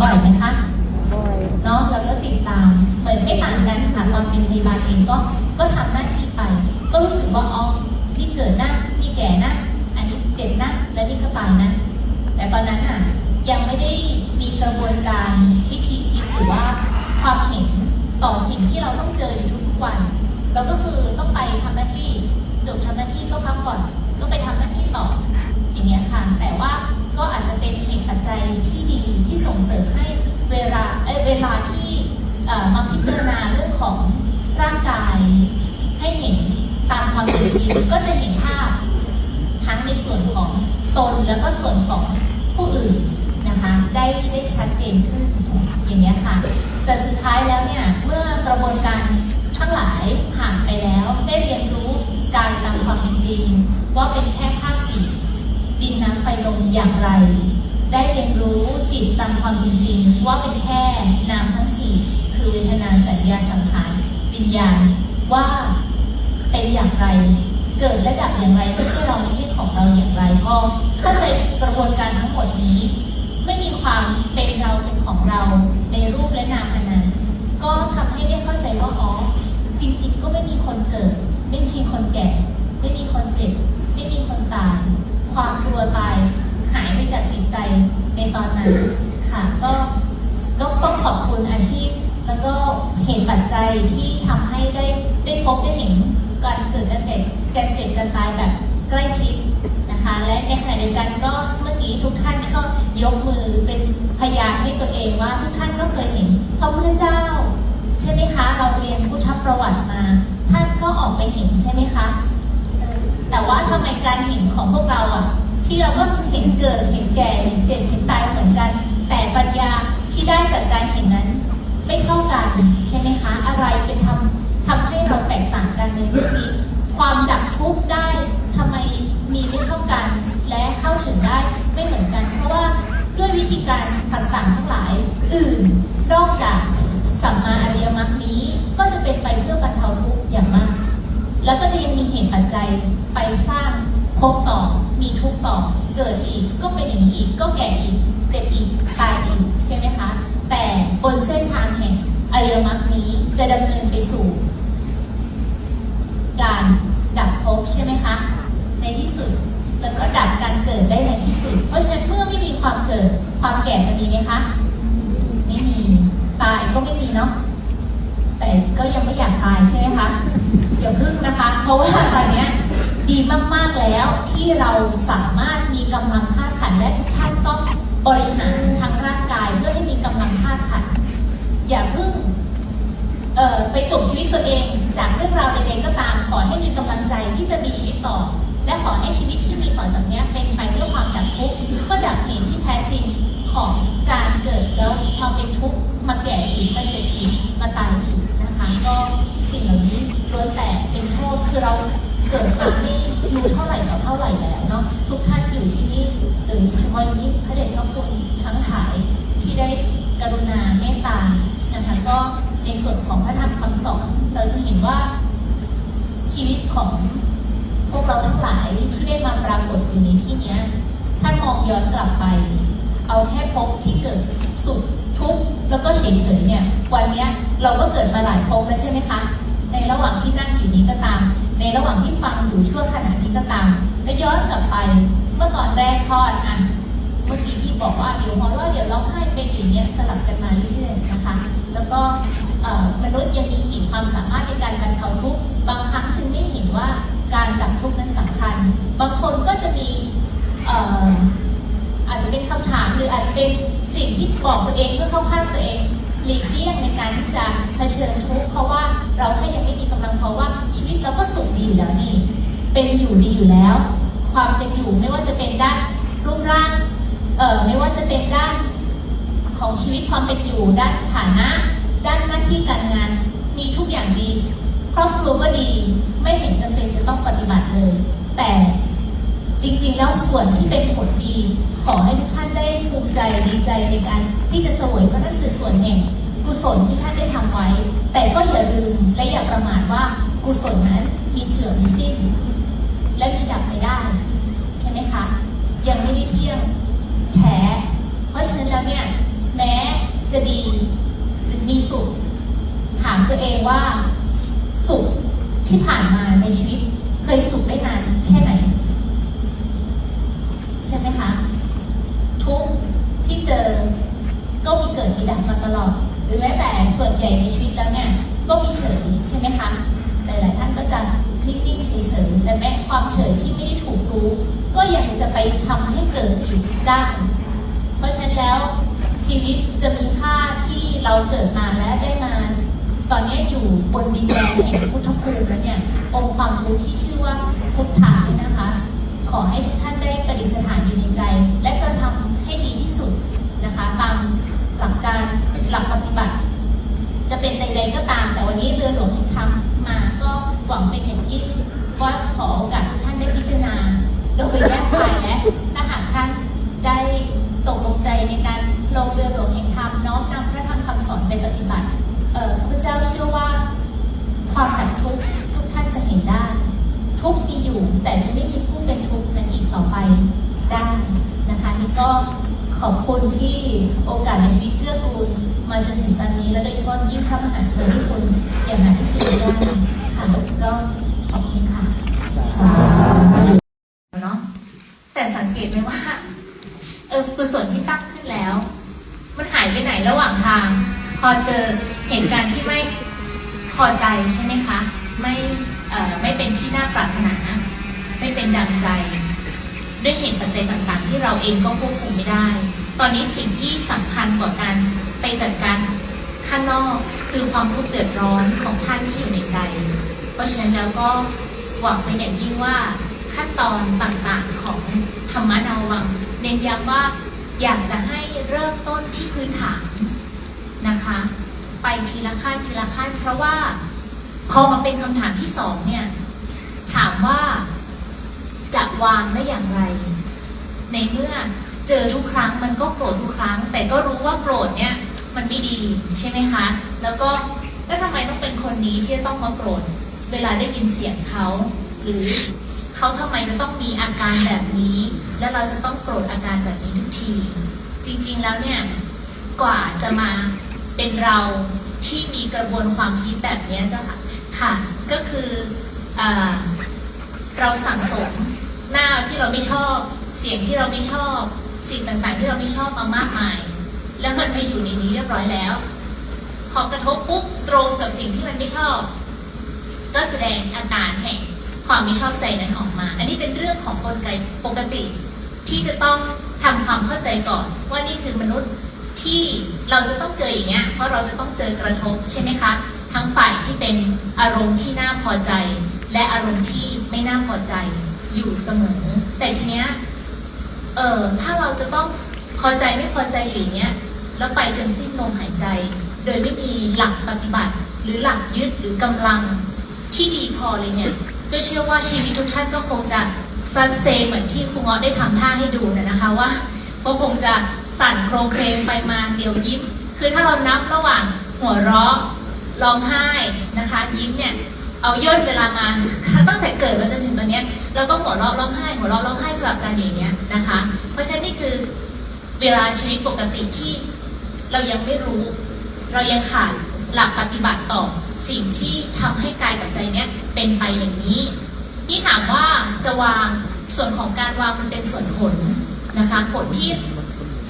บ่อยไหมคะบ่อยเนาะแล้วก็ติดตามเหมือนไม่ต่างกันค่ะตอนเป็นพยาบาลเองก็ก็ทำหน้าที่ไป ก็รู้สึกว่าอ๋อนี่เกิดนะนี่แก่นะอันนี้เจ็บนะและนี่ก็ตายนะ แต่ตอนนั้นอะยังไม่ได้มีกระบวนการวิธีคิดหรือว่าความเห็นต่อสิ่งที่เราต้องเจออยู่ทุกๆวัน เราก็คือต้องไปทำหน้าที่จบทำหน้าที่ก็พักผ่อนก็ไปทำหน้าที่ต่ออย่างเงี้ยค่ะ แต่ว่า ก็อาจจะเป็นเหตุปัจจัยที่ดีที่ส่งเสริมให้เวลาเเวลาที่มาพิจารณาเรื่องของร่างกายให้เห็นตามความเป็นจริงก็จะเห็นภาพทั้งในส่วนของตนแล้วก็ส่วนของผู้อื่นนะคะได้ได้ชัดเจนขึ้นอย่างนี้ค่ะแต่สุดท้ายแล้วเนี่ยเมื่อกระบวนการทั้งหลายผ่านไปแล้วได้เรียนรู้กายตามความเป็นจริง ว่าเป็นแค่ธาตุสี่ ดินน้ำไฟลมอย่างไร ได้เรียนรู้จิตตามความเป็นจริง ว่าเป็นแค่นามทั้งสี่คือเวทนาสัญญาสังขารวิญญาณว่าเป็นอย่างไร เกิดและดับอย่างไรไม่ใช่เราไม่ใช่ของเราอย่างไรพอเข้าใจกระบวนการทั้งหมดนี้ ไม่มีความเป็นเราเป็นของเราในรูปและนามอันนั้น ก็ทำให้ได้เข้าใจว่าอ๋อจริง ๆ ก็ไม่มีคนเกิด ไม่มีคนแก่ ไม่มีคนเจ็บ ไม่มีคนตาย ความกลัวตายหายไปจากจิตใจ ค่ะ ก็ก็ต้องขอบคุณอาชีพ แล้วก็เหตุปัจจัยที่ทำให้ได้ได้พบได้เห็นการเกิดการเจ็บการเจ็บการตายแบบใกล้ชิดนะคะ และในขณะเดียวกันก็เมื่อกี้ทุกท่านก็ยกมือเป็นพยานให้ตัวเองว่าทุกท่านก็เคยเห็นพระพุทธเจ้าใช่ไหมคะ เราเรียนพุทธประวัติมา ท่านก็ออกไปเห็นใช่ไหมคะแต่ว่าทำไมการเห็นของพวกเราอะ ที่เราก็เห็นเกิดเห็นแก่เห็นเจ็บเห็นตายเหมือนกัน แต่ปัญญาที่ได้จากการเห็นนั้น ไม่เท่ากันใช่ไหมคะอะไรเป็นทำทำให้เราแตกต่างกันในเรื่องนี้ความดับทุกข์ได้ทำไมมีไม่เท่ากัน และเข้าถึงได้ไม่เหมือนกัน เพราะว่าด้วยวิธีการต่างๆทั้งหลายอื่นนอกจากสัมมาอริยมรรคนี้ก็จะเป็นไปเพื่อบรรเทาทุกข์อย่างมาก แล้วก็จะยังมีเหตุปัจจัยไปสร้างภพต่อ มีทุกต่อเกิดอีกก็เป็นอย่างนี้อีกก็แก่อีกเจ็บอีกตายอีกใช่ไหมคะ แต่บนเส้นทางแห่งอริยมรรคนี้จะดำเนินไปสู่ การดับภพใช่ไหมคะในที่สุดแล้วก็ดับการเกิดได้ในที่สุด เพราะฉะนั้นเมื่อไม่มีความเกิดความแก่จะมีไหมคะ ไม่มีตายก็ไม่มีเนาะแต่ก็ยังไม่อยากตายใช่ไหมคะอย่าพึ่งนะคะ เพราะว่าตอนเนี้ย ดีมาก ๆ แล้วที่เราสามารถมีกำลังธาตุขันและทุกท่านต้องบริหารทั้งร่างกายเพื่อให้มีกำลังธาตุขัน อย่าเพึ่งไปจบชีวิตตัวเอง จากเรื่องราวใดๆก็ตาม ขอให้มีกำลังใจที่จะมีชีวิตต่อ และขอให้ชีวิตที่มีต่อจากนี้เป็นไปเพื่อความดับทุกข์เพื่อดับเหตุที่แท้จริงของการเกิดแล้วมาเป็นทุกข์มาแก่อีกมาเจ็บอีกมาตายอีกนะคะ ก็สิ่งเหล่านี้ล้วนแต่เป็นโทษคือเรา เกิดมาไม่รู้เท่าไหร่ต่อเท่าไหร่แล้วเนาะทุกท่านอยู่ที่นี่โดยเฉพาะยิ่งพระเดชพระคุณทั้งหลายที่ได้กรุณาเมตตานะคะก็ในส่วนของพระธรรมคำสอน เราจะเห็นว่าชีวิตของพวกเราทั้งหลายที่ได้มาปรากฏอยู่ในที่นี้ยถ้ามองย้อนกลับไป เอาแค่พบที่เกิดสุขทุกข์แล้วก็เฉยๆเนี่ยวันนี้เราก็เกิดมาหลายภพแล้วใช่ไหมคะ ในระหว่างที่นั่งอยู่นี้ก็ตาม ในระหว่างที่ฟังอยู่ช่วงขณะนี้ก็ตามและย้อนกลับไป เมื่อตอนแรกคลอดอะเมื่อกี้ที่บอกว่าเดี๋ยวหัวเราะเดี๋ยวร้องไห้เป็นอย่างเงี้ยสลับกันมาเรื่อยๆนะคะ แล้วก็มนุษย์ยังมีขีดความสามารถในการบรรเทาทุกข์บางครั้งจึงไม่เห็นว่าการดับทุกข์นั้นสำคัญ บางคนก็จะมีเอ่ออาจจะเป็นคำถามหรืออาจจะเป็นสิ่งที่บอกตัวเองเพื่อเข้าข้างตัวเอง หลีกเลี่ยงในการที่จะเผชิญทุกข์เพราะว่าเราแค่ยังไม่มีกำลังเพราะว่าชีวิตเราก็สุขดีอยู่แล้วนี่ เป็นอยู่ดีอยู่แล้ว ความเป็นอยู่ไม่ว่าจะเป็นด้านรูปร่างเอ่อไม่ว่าจะเป็นด้านของชีวิตความเป็นอยู่ ด้านฐานะ ด้านหน้าที่การงาน มีทุกอย่างดีครอบครัวก็ดีไม่เห็นจำเป็นจะต้องปฏิบัติเลย แต่จริงๆแล้วส่วนที่เป็นผลดี ขอให้ทุกท่านได้ภูมิใจดีใจในการที่จะสวยเพราะนั่นคือส่วนแห่งกุศลที่ท่านได้ทำไว้ แต่ก็อย่าลืมและอย่าประมาทว่ากุศลนั้นมีเสื่อมมีสิ้น และมีดับไปได้ ใช่ไหมคะ ยังไม่ได้เที่ยงแท้เพราะฉะนั้นแล้วเนี่ยแม้จะดีหรือมีสุข ถามตัวเองว่าสุขที่ผ่านมาในชีวิต เคยสุขได้นานแค่ไหน ใช่ไหมคะ ทุกข์ที่เจอ ก็มีเกิดมีดับมาตลอด หรือแม้แต่ส่วนใหญ่ในชีวิตแล้วเนี่ยก็มีเฉยใช่ไหมคะ หลายๆท่านก็จะนิ่งๆเฉยๆแต่แม้ความเฉยที่ไม่ได้ถูกรู้ ก็ยังจะไปทำให้เกิดอีกได้ เพราะฉะนั้นแล้วชีวิตจะมีค่าที่เราเกิดมาและได้มา ตอนนี้อยู่บนดินแดนแห่งพุทธภูมิแล้วเนี่ยองค์ความรู้ที่ชื่อว่าพุทธานี่นะคะ ขอให้ทุกท่านได้ประดิษฐานอยู่ในใจ และกระทำให้ดีที่สุดนะคะ ตามหลั การหลักปฏิบัติ จะเป็นใดๆก็ตาม แต่วันนี้เรือหลวงแห่งธรรมมาก็หวังเป็นอย่างยิ่งว่าขอโอกาสทุกท่านได้พิจารณาโดยแยกฝ่ายและถ้าหากท่านได้ตกลงใจในการลงเรือหลวงแห่งธรรมน้อมนำพระธรรมคำสอนไปปฏิบัติเออข้าพเจ้าเชื่อว่าความดับทุกข์ทุกท่านจะเห็นได้ ทุกมีอยู่แต่จะไม่มีผู้เป็นทุกข์นั้นอีกต่อไปได้นะคะนี่ก็ ขอบคุณที่โอกาสในชีวิตเกื้อกูลมาจนถึงตอนนี้ และโดยเฉพาะยิ่งพระมหากรุณาธิคุณอย่างหาที่สุดไม่ได้ค่ะก็ขอบคุณค่ะสาธุเนาะแต่สังเกตไหมว่าเออกุศลที่ตั้งขึ้นแล้ว มันหายไปไหนระหว่างทาง พอเจอเหตุการณ์ที่ไม่พอใจใช่ไหมคะ ไม่เอ่อไม่เป็นที่น่าปรารถนา ไม่เป็นดังใจ ด้วยเหตุปัจจัยต่างๆ ที่เราเองก็ควบคุมไม่ได้ ตอนนี้สิ่งที่สำคัญกว่าการไปจัดการข้างนอกคือความทุกข์เดือดร้อนของท่านที่อยู่ในใจ เพราะฉะนั้นแล้วก็หวังเป็นอย่างยิ่งว่าขั้นตอนต่างๆของธรรมะนาวังเน้นย้ำว่าอยากจะให้เริ่มต้นที่พื้นฐานนะคะ ไปทีละขั้นทีละขั้น เพราะว่าพอมาเป็นคำถามที่สองเนี่ย ถามว่า จะวางได้อย่างไร ในเมื่อเจอทุกครั้งมันก็โกรธทุกครั้ง แต่ก็รู้ว่าโกรธเนี่ยมันไม่ดีใช่ไหมคะ แล้วก็แล้วทำไมต้องเป็นคนนี้ที่จะต้องมาโกรธเวลาได้ยินเสียงเขาหรือเขาทำไมจะต้องมีอาการแบบนี้ แล้วเราจะต้องโกรธอาการแบบนี้ทุกที จริงๆแล้วเนี่ยกว่าจะมาเป็นเราที่มีกระบวนความคิดแบบนี้เจ้าค่ะค่ะ ก็คือเออเราสั่งสม หน้าที่เราไม่ชอบ เสียงที่เราไม่ชอบ สิ่งต่างๆที่เราไม่ชอบมามากมาย แล้วมันมาอยู่ในนี้เรียบร้อยแล้ว พอกระทบปุ๊บตรงกับสิ่งที่มันไม่ชอบ ก็แสดงอาการแห่งความไม่ชอบใจนั้นออกมา อันนี้เป็นเรื่องของกลไกปกติ ที่จะต้องทำความเข้าใจก่อน ว่านี่คือมนุษย์ที่เราจะต้องเจออย่างเงี้ยเพราะเราจะต้องเจอกระทบใช่ไหมคะทั้งฝ่ายที่เป็นอารมณ์ที่น่าพอใจ และอารมณ์ที่ไม่น่าพอใจ อยู่เสมอ แต่ทีเนี้ยเออถ้าเราจะต้องพอใจไม่พอใจอยู่อย่างเงี้ย แล้วไปจนสิ้นลมหายใจ โดยไม่มีหลักปฏิบัติ หรือหลักยึดหรือกำลังที่ดีพอเลยเนี่ยก็เชื่อว่าชีวิตทุกท่านก็คงจะซัดเซเหมือนที่ครูเงาะได้ทำท่าให้ดูนะนะคะว่าก็คงจะสั่นโครงเครงไปมาเดียวยิ้ม คือถ้าเรานับระหว่างหัวเราะร้องไห้นะคะ ยิ้มเนี่ย เอาย่นเวลามาตั้งแต่เกิดมาจนถึงตอนนี้เราต้องหัวเราะร้องไห้หัวเราะร้องไห้สลับกันอย่างเงี้ยนะคะ เพราะฉะนั้นนี่คือเวลาชีวิตปกติที่เรายังไม่รู้ เรายังขาดหลักปฏิบัติต่อสิ่งที่ทำให้กายกับใจเนี้ยเป็นไปอย่างนี้ที่ถามว่าจะวางส่วนของการวางมันเป็นส่วนผลนะคะผลที่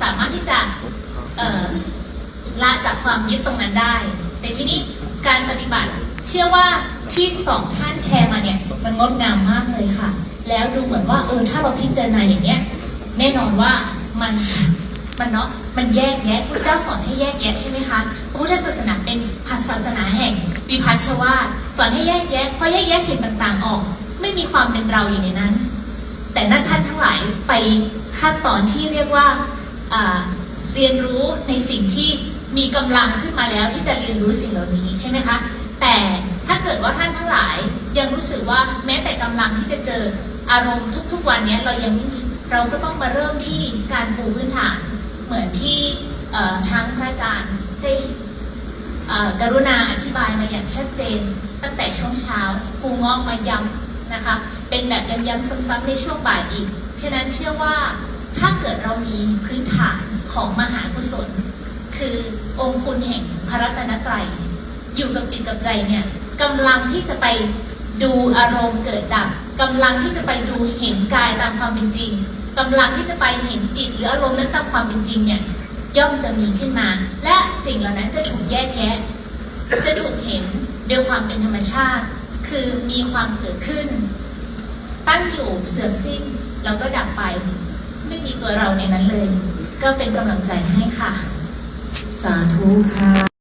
สามารถที่จะละจากความยึดตรงนั้นได้ แต่ที่นี้การปฏิบัติ เชื่อว่าที่สองท่านแชร์มาเนี่ยมันงดงามมากเลยค่ะ แล้วดูเหมือนว่าเออถ้าเราพิจารณาอย่างเนี้ยแน่นอนว่ามันมันเนาะมันแยกแยะพระเจ้าสอนให้แยกแยะใช่ไหมคะพระพุทธศาสนาเป็นศาสนาแห่งวิพัฒชวาสอนให้แยกแยะเพอแยกแยะสิ่งต่างๆออก ไม่มีความเป็นเราอยู่ในนั้น แต่นั่นท่านทั้งหลายไปขั้นตอนที่เรียกว่าอ่าเรียนรู้ในสิ่งที่มีกำลังขึ้นมาแล้วที่จะเรียนรู้สิ่งเหล่านี้ใช่ไหมคะ แต่ถ้าเกิดว่าท่านทั้งหลายยังรู้สึกว่าแม้แต่กำลังที่จะเจออารมณ์ทุก ๆ วันนี้เรายังไม่มีเราก็ต้องมาเริ่มที่การปูพื้นฐานเหมือนที่ทั้งพระอาจารย์ได้กรุณาอธิบายมาอย่างชัดเจน ตั้งแต่ช่วงเช้าครูงอกมาย้ำนะคะ เป็นแบบย้ำๆซ้ำๆในช่วงบ่ายอีก ฉะนั้นเชื่อว่าถ้าเกิดเรามีพื้นฐานของมหากุศล คือองค์คุณแห่งพระรัตนตรัย อยู่กับจิตกับใจเนี่ยกำลังที่จะไปดูอารมณ์เกิดดับกำลังที่จะไปดูเห็นกายตามความเป็นจริงกำลังที่จะไปเห็นจิตหรืออารมณ์นั้นตามความเป็นจริงเนี่ยย่อมจะมีขึ้นมา และสิ่งเหล่านั้นจะถูกแยกแยะ จะถูกเห็นด้วยความเป็นธรรมชาติ คือมีความเกิดขึ้น ตั้งอยู่เสื่อมสิ้นแล้วก็ดับไป ไม่มีตัวเราในนั้นเลย ก็เป็นกำลังใจให้ค่ะ สาธุค่ะ